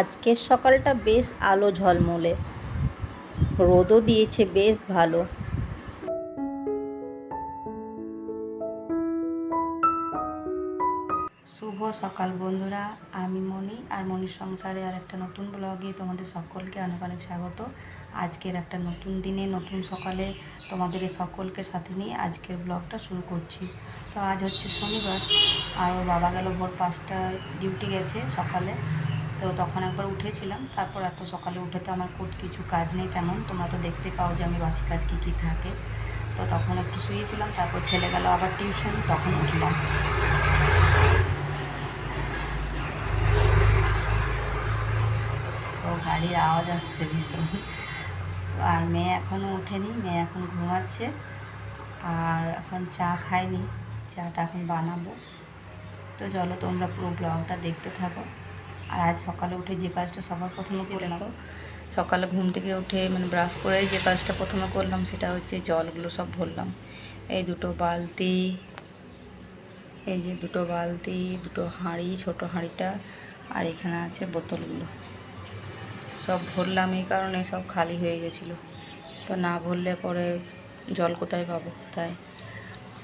আজকের সকালটা বেশ আলো ঝলমলে। রোদও দিয়েছে বেশ ভালো। শুভ সকাল বন্ধুরা, আমি মণি আর মণির সংসারে আর একটা নতুন ব্লগে তোমাদের সকলকে অনেক অনেক স্বাগত। আজকের একটা নতুন দিনে, নতুন সকালে তোমাদের এই সকলকে সাথে নিয়ে আজকের ব্লগটা শুরু করছি। তো আজ হচ্ছে শনিবার, আর ওর বাবা গেল ভোর পাঁচটার ডিউটি গেছে সকালে। তো তখন একবার উঠেছিলাম। তারপর এত সকালে উঠে তো আমার কোট কিছু কাজ নেই তেমন। তোমরা তো দেখতে পাও যে আমি বাসি কাজ কী কী থাকে। তো তখন একটু শুয়েছিলাম, তারপর ছেলে গেল আবার টিউশন, তখন উঠলাম। তো গাড়ির আওয়াজ আসছে ভীষণ। তো আর মেয়ে এখনও ওঠেনি, মেয়ে এখন ঘুমাচ্ছে। আর এখন চা খাইনি, চাটা এখন বানাবো। তো চলো তোমরা পুরো ব্লগটা দেখতে থাকো। আর আজ সকালে উঠে যে কাজটা সবার প্রথমে করলাম, সকালে ঘুম থেকে উঠে মানে ব্রাশ করে যে কাজটা প্রথমে করলাম সেটা হচ্ছে জলগুলো সব ভরলাম। এই দুটো বালতি, এই যে দুটো বালতি, দুটো হাঁড়ি, ছোট হাঁড়িটা আর এখানে আছে বোতলগুলো। সব ভরলাম এই কারণে সব খালি হয়ে গেছিল। তো না ভরলে পরে জল কোথায় পাবো, তাই।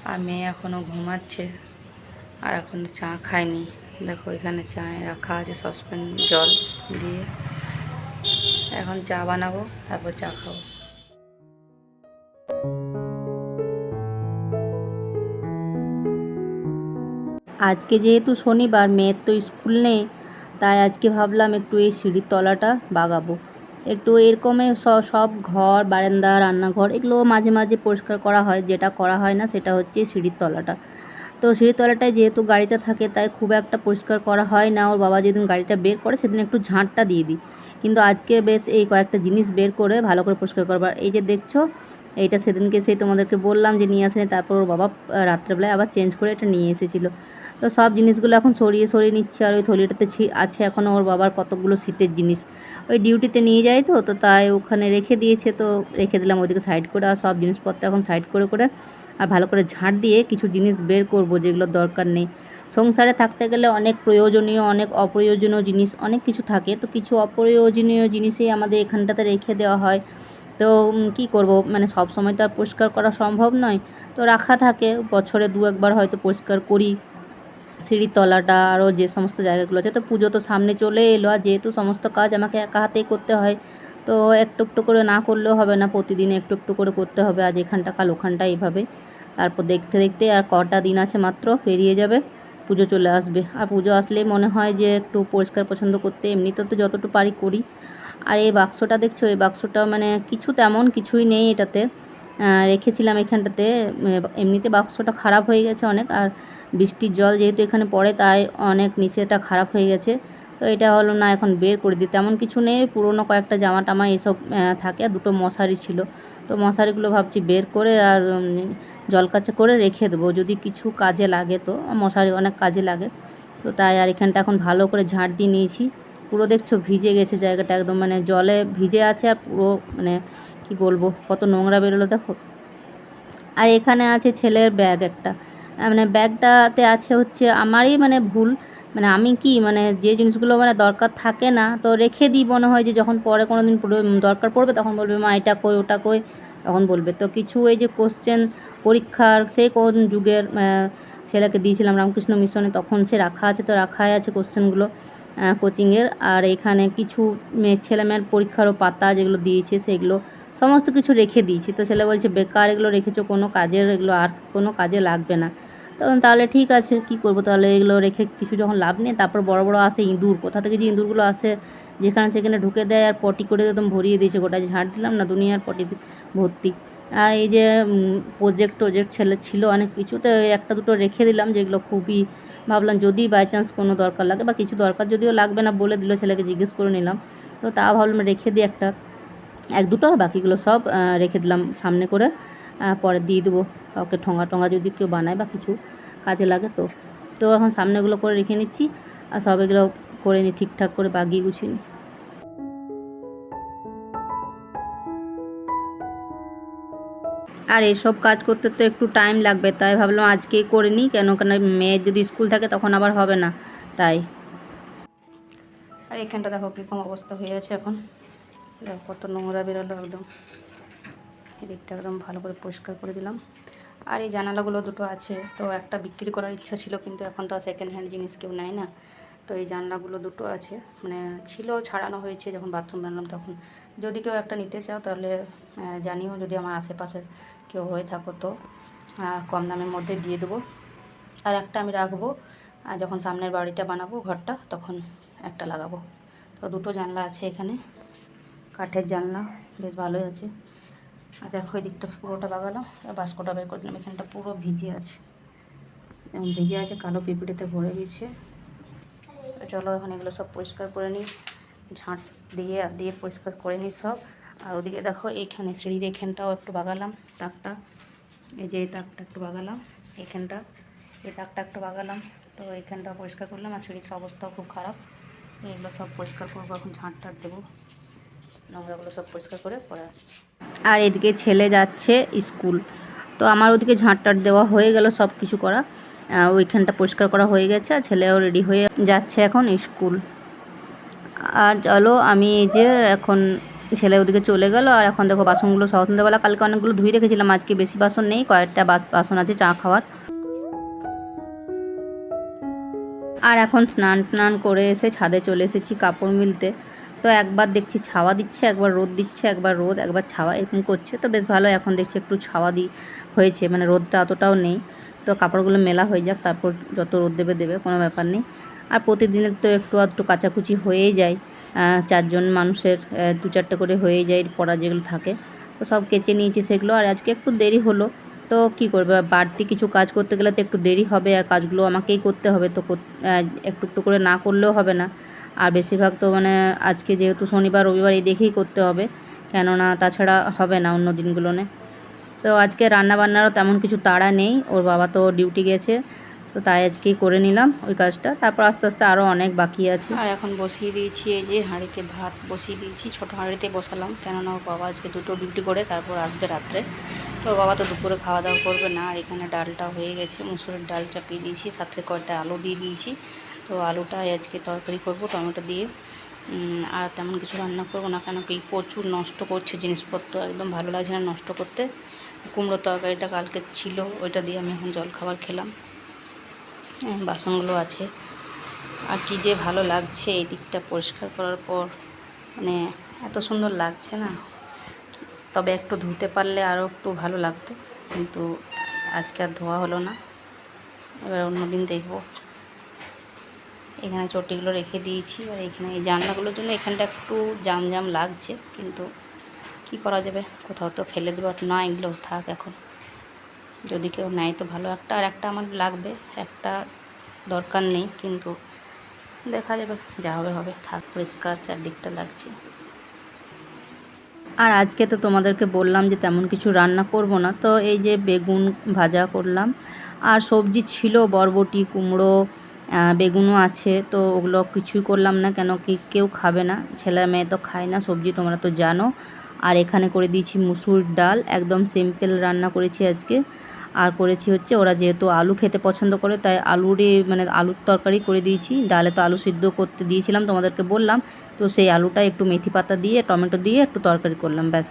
আর মেয়ে এখনও ঘুমাচ্ছে, আর এখন চা খায়নি। দেখো এখানে চায়ে রাখা আছে সসপ্যান জল দিয়ে। এখন চা বানাবো, তারপর চা খাব। আজকে যেহেতু শনিবার, মেয়ের তো স্কুল নেই, তাই আজকে ভাবলাম একটু এই সিঁড়ির তলাটা বাগাবো। একটু এরকমের স- সব ঘর, বারান্দা, রান্নাঘর, এগুলো মাঝে মাঝে পরিষ্কার করা হয়, যেটা করা হয় না, সেটা হচ্ছে সিঁড়ির তলাটা। তো সিঁড়ির তলাটায় যেহেতু গাড়িটা থাকে, তাই খুব একটা পরিষ্কার করা হয় না। ওর বাবা যেদিন গাড়িটা বের করে, সেদিন একটু ঝাঁটটা দিয়ে দিই। কিন্তু আজকে বেশ এই কয়েকটা জিনিস বের করে ভালো করে পরিষ্কার করবার। এই যে দেখছ, এইটা সেদিনকে সেই তোমাদেরকে বললাম যে নিয়ে আসেনি, তারপর ওর বাবা রাত্রেবেলায় আবার চেঞ্জ করে এটা নিয়ে এসেছিল। তো সব জিনিসগুলো এখন সরিয়ে সরিয়ে নিচ্ছে, আর ওই থলিটাতে আছে এখনও ওর বাবার কতগুলো শীতের জিনিস। ওই ডিউটিতে নিয়ে যায় তো তো তাই ওখানে রেখে দিয়েছে, তো রেখে দিলাম ওইদিকে সাইড করে, আর সব জিনিসপত্র এখন সাইড করে করে আর ভালো করে ঝাঁট দিয়ে কিছু জিনিস বের করব যেগুলো দরকার নেই। সংসারে থাকতে গেলে অনেক প্রয়োজনীয়, অনেক অপ্রয়োজনীয় জিনিস, অনেক কিছু থাকে। তো কিছু অপ্রয়োজনীয় জিনিসই আমাদের এখানটাতে রেখে দেওয়া হয়। তো কী করব? মানে সব সময় তো আর পরিষ্কার করা সম্ভব নয়। তো রাখা থাকে। বছরে দু একবার হয়তো পরিষ্কার করি। সিঁড়ির তলাটা আরও যে সমস্ত জায়গাগুলো আছে। তো পুজো তো সামনে চলে এলো আর যেহেতু সমস্ত কাজ আমাকে একা হাতেই করতে হয়, তো একটু একটু করে না করলেও হবে না। প্রতিদিন একটু একটু করে করতে হবে। আজ এখানটা কাল ওখানটা এইভাবে তারপর দেখতে দেখতে আর কটা দিন আছে মাত্র, পেরিয়ে যাবে, পুজো চলে আসবে। আর পুজো আসলেই মনে হয় যে একটু পরিষ্কার পছন্দ করতে, এমনিতে তো যতটুকু পারি করি। আর এই বাক্সটা দেখছ, এই বাক্সটা মানে কিছু তেমন কিছুই নেই এটাতে। রেখেছিলাম এখানটাতে, এমনিতে বাক্সটা খারাপ হয়ে গেছে অনেক, আর বৃষ্টির জল যেহেতু এখানে পড়ে, তাই অনেক নিচেটা খারাপ হয়ে গেছে। তো এটা হলো না, এখন বের করে দিই। তেমন কিছু নেই, পুরনো কয়েকটা জামা টামা এসব থাকে, আর দুটো মশারি ছিল। তো মশারিগুলো ভাবছি বের করে আর জল কাচা করে রেখে দেবো। যদি কিছু কাজে লাগে তো, মশারি অনেক কাজে লাগে। তো তাই আর এখানটা এখন ভালো করে ঝাঁট দিয়ে নিয়েছি। পুরো দেখছ ভিজে গেছে জায়গাটা একদম মানে জলে ভিজে আছে আর পুরো মানে কি বলব, কত নোংরা বেরোলো দেখো। আর এখানে আছে ছেলের ব্যাগ একটা। মানে ব্যাগটাতে আছে হচ্ছে আমারই মানে ভুল। মানে আমি কি মানে যে জিনিসগুলো মানে দরকার থাকে না, তো রেখে দিই মনে হয় যে যখন পরে কোনো দিন দরকার পড়বে তখন বলবে, মা, এটা কই, ওটা কই? তখন বলবে। তো কিছু এই যে কোশ্চেন পরীক্ষার সেই কোন যুগের ছেলেকে দিয়েছিলাম রামকৃষ্ণ মিশনে, তখন সে রাখা আছে, তো রাখাই আছে কোশ্চেনগুলো কোচিংয়ের আর এখানে কিছু মেয়ে ছেলেমেয়ের পরীক্ষারও পাতা যেগুলো দিয়েছে, সেগুলো সমস্ত কিছু রেখে দিয়েছি। তো ছেলে বলছে, বেকার এগুলো রেখেছো কোনো কাজের, এগুলো আর কোনো কাজে লাগবে না। তখন তাহলে ঠিক আছে, কি করব? তাহলে এগুলো রেখে কিছু যখন লাভ নেই, তারপর বড় বড় আসে ইঁদুর। কোথা থেকে যে ইঁদুরগুলো আসে, যেখানে সেখানে ঢুকে দেয় আর পটি করে একদম ভরিয়ে দিয়েছে, গোটা ঝাড় দিলাম না, দুনিয়ার পটি ভর্তি। আর এই যে প্রজেক্ট টোজেক্ট ছেলে ছিল অনেক কিছু, তো একটা দুটো রেখে দিলাম, যেগুলো খুবই ভাবলাম যদি বাই চান্স কোনো দরকার লাগে, বা কিছু দরকার যদিও লাগবে না বলে দিল ছেলেকে জিজ্ঞেস করে নিলাম। তো তা ভাবলাম রেখে দিই একটা। এক দুটো আর বাকিগুলো সব রেখে দিলাম সামনে করে। পরে দিয়ে দেবো। কাউকে ঠোঙা টোঙা যদি কেউ বানায় বা কিছু কাজে লাগে তো। তো এখন সামনেগুলো করে রেখে নিচ্ছি আর সব এগুলো করে নিই ঠিকঠাক করে বাগিয়ে গুছিয়ে নিই। আর এসব কাজ করতে তো একটু টাইম লাগবে, তাই ভাবলাম আজকেই করে নিই। কেন কেন মেয়ের যদি স্কুল থাকে তখন আবার হবে না, তাই। আর এখানটা দেখো কীরকম অবস্থা হয়ে আছে এখন। দেখো কত নোংরা বেরোলো একদম। এদিকটা একদম ভালো করে পরিষ্কার করে দিলাম। আর এই জানালাগুলো দুটো আছে, তো একটা বিক্রি করার ইচ্ছা ছিল, কিন্তু এখন তো সেকেন্ড হ্যান্ড জিনিস কেউ নেয় না। তো এই জানলাগুলো দুটো আছে মানে ছিল, ছাড়ানো হয়েছে যখন বাথরুম বানালাম তখন। যদি কেউ একটা নিতে চাও তাহলে জানিও যদি আমার আশেপাশের কেউ হয়ে থাকো তো। কম দামের মধ্যে দিয়ে দেবো। আর একটা আমি রাখব যখন সামনের বাড়িটা বানাবো ঘরটা, তখন একটা লাগাবো। তো দুটো জানলা আছে এখানে, কাঠের জানলা, বেশ ভালোই আছে। দেখো এই দিকটা পুরোটা বাগালাম আর বাস্কটা বের করে দিলাম। এখানটা পুরো ভিজে আছে। এবং ভিজে আছে, কালো পিঁপড়েতে ভরে গেছে। চলো এখন এগুলো সব পরিষ্কার করে নিই। ঝাঁট দিয়ে আর দিয়ে পরিষ্কার করে নিই সব। আর ওদিকে দেখো এইখানে সিঁড়ির এখানটাও একটু বাগালাম, তাকটা। এই যে এই তাকটা একটু বাগালাম, এখানটা। এই তাকটা একটু বাগালাম, তো এখানটা পরিষ্কার করলাম। আর সিঁড়ির অবস্থাও খুব খারাপ। এইগুলো সব পরিষ্কার করব, এখন ঝাঁট টাট দেবো। নোংরাগুলো সব পরিষ্কার করে পরে আসছি। আর এদিকে ছেলে যাচ্ছে স্কুল। তো আমার ওদিকে ঝাঁট টাট দেওয়া হয়ে গেল, সব কিছু করা। ওইখানটা পরিষ্কার করা হয়ে গেছে আর ছেলেও রেডি হয়ে যাচ্ছে এখন স্কুল। আর চলো, আমি এই যে এখন ছেলে ওদিকে চলে গেল, আর এখন দেখো বাসনগুলো সন্ধ্যাবেলা কালকে অনেকগুলো ধুয়ে রেখেছিলাম, আজকে বেশি বাসন নেই, কয়েকটা বাস- বাসন আছে চা খাওয়ার। আর এখন স্নান টান করে এসে ছাদে চলে এসেছি কাপড় মিলতে। তো একবার দেখছি ছাওয়া দিচ্ছে, একবার রোদ দিচ্ছে, একবার রোদ, একবার ছাওয়া এরকম করছে। তো বেশ ভালো এখন দেখছি একটু ছাওয়া দি, হয়েছে মানে রোদটা অতটাও নেই। তো কাপড়গুলো মেলা হয়ে যাক, তারপর যত রোদ দেবে দেবে, কোনো ব্যাপার নেই। আর প্রতিদিনের তো একটু আধটু কাচাকুচি হয়েই যায়। চারজন মানুষের দু চারটে করে হয়েই যায়, পড়া যেগুলো থাকে। তো সব কেচে নিয়েছি সেগুলো, আর আজকে একটু দেরি হলো। তো কি করবে বাড়তি কিছু কাজ করতে গেলে তো একটু দেরি হবে, আর কাজগুলো আমাকেই করতে হবে। তো একটু একটু করে না করলেও হবে না। আর বেশিরভাগ তো মানে আজকে যেহেতু শনিবার রবিবার এই দেখেই করতে হবে। কেননা তাছাড়া হবে না অন্য দিনগুলোনে তো আজকে রান্না বান্নারও তেমন কিছু তাড়া নেই। ওর বাবা তো ডিউটি গেছে, তো তাই আজকেই করে নিলাম ওই কাজটা। তারপর আস্তে আস্তে আরও অনেক বাকি আছে। আর এখন বসিয়ে দিয়েছি এই যে হাঁড়িতে ভাত বসিয়ে দিয়েছি, ছোটো হাঁড়িতে বসালাম। কেননা ওর বাবা আজকে দুটো ডিউটি করে, তারপর আসবে রাত্রে। তো বাবা তো দুপুরে খাওয়া দাওয়া করবে না। আর এখানে ডালটা হয়ে গেছে। মুসুরের ডাল চাপিয়ে দিয়েছি, সাথে কয়েকটা আলু দিয়ে দিয়েছি। তো আলুটা আজকে তরকারি করব টমেটো দিয়ে। আর তেমন কিছু রান্না করব না কেন কি প্রচুর নষ্ট করছে জিনিসপত্র একদম ভালো লাগছে না নষ্ট করতে। কুমড়ো তরকারিটা কালকে ছিল ওইটা দিয়ে আমি এখন জল খাবার খেলাম। হ্যাঁ, বাসনগুলো আছে। আর কি যে ভালো লাগছে এই দিকটা পরিষ্কার করার পর মানে এত সুন্দর লাগছে না। তবে একটু ধুতে পারলে আরও একটু ভালো লাগতো কিন্তু আজকে আর ধোয়া হলো না। এবার অন্য দিন দেখব। এখানে চটিগুলো রেখে দিয়েছি। আর এখানে এই জানলাগুলোর জন্য এখানটা একটু জাম জাম লাগছে, কিন্তু কি করা যাবে? কোথাও তো ফেলে দেবো। না, এগুলো থাক এখন। যদি কেউ নেয় তো ভালো। একটা আর একটা আমার লাগবে। একটা দরকার নেই, কিন্তু দেখা যাবে। যা হবে হবে। থাক, পরিষ্কার চারদিকটা লাগছে। আর আজকে তো তোমাদেরকে বললাম যে তেমন কিছু রান্না করব না। তো এই যে বেগুন ভাজা করলাম। আর সবজি ছিল, বরবটি, কুমড়ো বেগুনও আছে, তো ওগুলো কিছুই করলাম না কেন কি কেউ খাবে না। ছেলে মেয়ে তো খায় না, সবজি তোমরা তো জানো। আর এখানে করে দিয়েছি মুসুর ডাল, একদম সিম্পল রান্না করেছি আজকে। আর করেছি হচ্ছে ওরা যেহেতু আলু খেতে পছন্দ করে, তাই আলুরই মানে আলুর তরকারি করে দিয়েছি। ডালে তো আলু সিদ্ধ করতে দিয়েছিলাম, তোমাদেরকে বললাম। তো সেই আলুটা একটু মেথি পাতা দিয়ে, টমেটো দিয়ে একটু তরকারি করলাম, ব্যাস।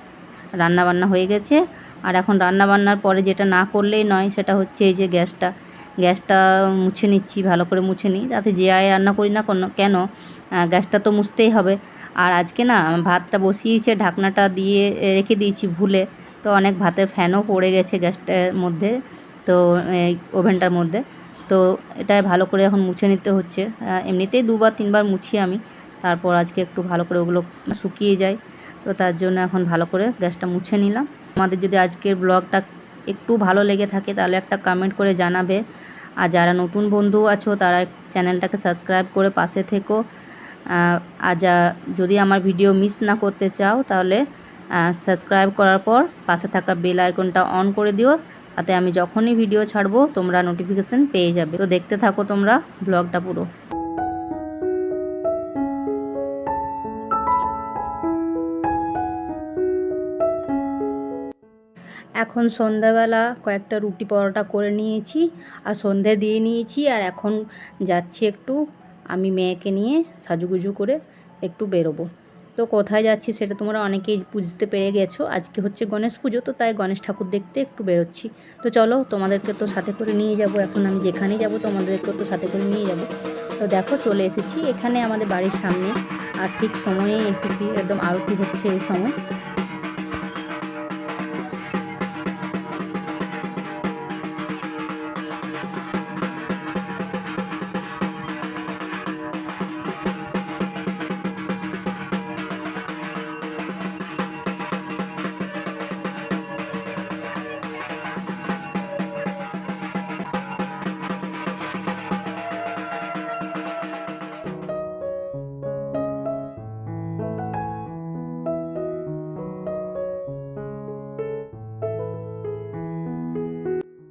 রান্না বান্না হয়ে গেছে। আর এখন রান্না বান্নার পরে যেটা না করলেই নয়, সেটা হচ্ছে এই যে গ্যাসটা। গ্যাসটা মুছে নিচ্ছি, ভালো করে মুছে নিই, যাতে যে আয় রান্না করি না কোনো, কেন? গ্যাসটা তো মুছতেই হবে। আর আজকে না, ভাতটা বসিয়েছে, ঢাকনাটা দিয়ে রেখে দিয়েছি ভুলে, তো অনেক ভাতের ফ্যানও পড়ে গেছে গ্যাসটার মধ্যে, তো এই ওভেনটার মধ্যে। তো এটাই ভালো করে এখন মুছে নিতে হচ্ছে। এমনিতেই দুবার, তিনবার মুছি আমি, তারপর আজকে একটু ভালো করে ওগুলো শুকিয়ে যায়, তো তার জন্য এখন ভালো করে গ্যাসটা মুছে নিলাম। আমাদের যদি আজকের ব্লগটা একটু ভালো লেগে থাকে, তাহলে একটা কমেন্ট করে জানাবে। আর যারা নতুন বন্ধু আছো, তারা চ্যানেলটাকে সাবস্ক্রাইব করে পাশে থেকো। আর যা, যদি আমার ভিডিও মিস না করতে চাও, তাহলে সাবস্ক্রাইব করার পর পাশে থাকা বেল আইকনটা অন করে দিও। তাতে আমি যখনই ভিডিও ছাড়বো, তোমরা নোটিফিকেশান পেয়ে যাবে। তো দেখতে থাকো তোমরা ব্লগটা পুরো। এখন সন্ধ্যাবেলা কয়েকটা রুটি পরোটা করে নিয়েছি আর সন্ধে দিয়ে নিয়েছি আর এখন যাচ্ছি একটু আমি মেয়েকে নিয়ে সাজুগুজু করে একটু বেরোবো। তো কোথায় যাচ্ছি সেটা তোমরা অনেকেই বুঝতে পেরে গেছো। আজকে হচ্ছে গণেশ পুজো, তো তাই গণেশ ঠাকুর দেখতে একটু বেরোচ্ছি। তো চলো তোমাদেরকে তো সাথে করে নিয়ে যাব, এখন আমি যেখানেই যাব তোমাদেরকে তো সাথে করে নিয়ে যাব। তো দেখো চলে এসেছি এখানে আমাদের বাড়ির সামনে, আর ঠিক সময়ে এসেছি, একদম আরতি হচ্ছে এই সময়।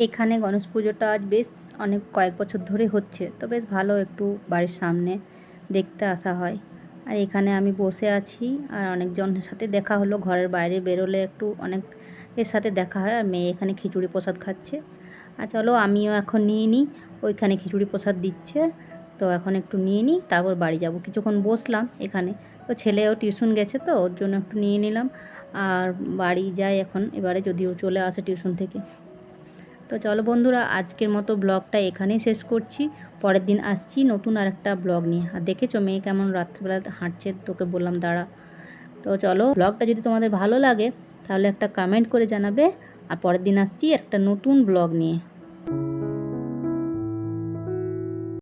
এখানে গণেশ পুজোটা আজ বেশ অনেক কয়েক বছর ধরে হচ্ছে, তো বেশ ভালো একটু বাড়ির সামনে দেখতে আসা হয়। আর এখানে আমি বসে আছি আর অনেকজনের সাথে দেখা হলো, ঘরের বাইরে বেরোলে একটু অনেক এর সাথে দেখা হয় আর মেয়ে এখানে খিচুড়ি প্রসাদ খাচ্ছে। আর চলো আমিও এখন নিয়ে নিই, ওইখানে খিচুড়ি প্রসাদ দিচ্ছে, তো এখন একটু নিয়ে নিই, তারপর বাড়ি যাব। কিছুক্ষণ বসলাম এখানে, তো ছেলেও টিউশন গেছে তো, ওর জন্য একটু নিয়ে নিলাম। আর বাড়ি যাই এখন, এবারে যদিও চলে আসে টিউশন থেকে। তো চলো বন্ধুরা, আজকের মতো ব্লগটা এখানেই শেষ করছি। পরের দিন আসছি নতুন আর একটা ব্লগ নিয়ে। আর দেখেছ মেয়ে কেমন রাত্রিবেলা হাঁটছে? তোকে বললাম দাঁড়া। তো চলো, ব্লগটা যদি তোমাদের ভালো লাগে, তাহলে একটা কমেন্ট করে জানাবে। আর পরের দিন আসছি একটা নতুন ব্লগ নিয়ে।